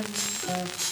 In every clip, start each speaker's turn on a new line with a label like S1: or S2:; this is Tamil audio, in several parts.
S1: Thank you.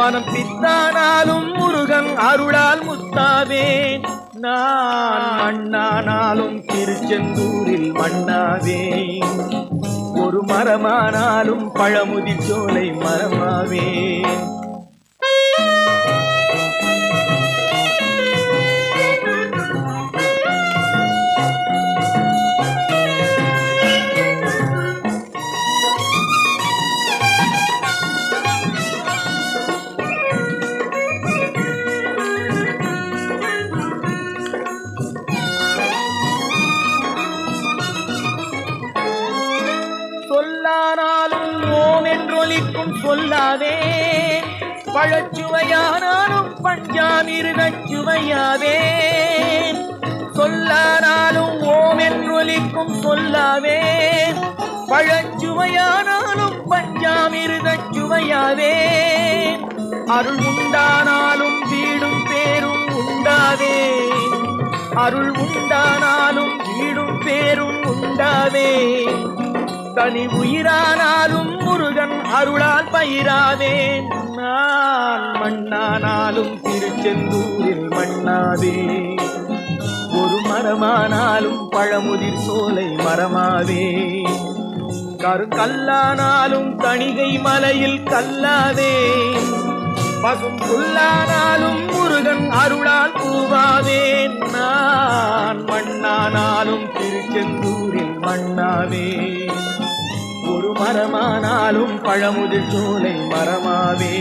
S1: மனம் பித்தானாலும் முருகன் அருளால் முத்தாவே. நான் மண்ணானாலும் திருச்செந்தூரில் மண்ணாவே. ஒரு மரமானாலும் பழமுதிர் சோலை மரமாவே. ஓம் சொல்லாதே. பழச்சுவையானாலும் பஞ்சாமிருகச்சுவையாதே சொல்லானாலும் ஓமென்றொலிக்கும் சொல்லாவே பழச்சுவையானாலும் பஞ்சாமிருகச்சுவையாதே அருள் உண்டானாலும் வீடும் பேரும் உண்டாதே. அருள் உண்டானாலும் தனி உயிரானாலும் முருகன் அருளால் பயிராவேன் நான் மண்ணானாலும் திருச்செந்தூரில் மண்ணாவே ஒரு மரமானாலும் பழமுதிர் சோலை மரமாவே கருக்கல்லானாலும் தணிகை மலையில் கல்லாவே பசும் புல்லானாலும் முருகன் அருளால் ஒரு பழமுதிர் சோலை மரமாவே.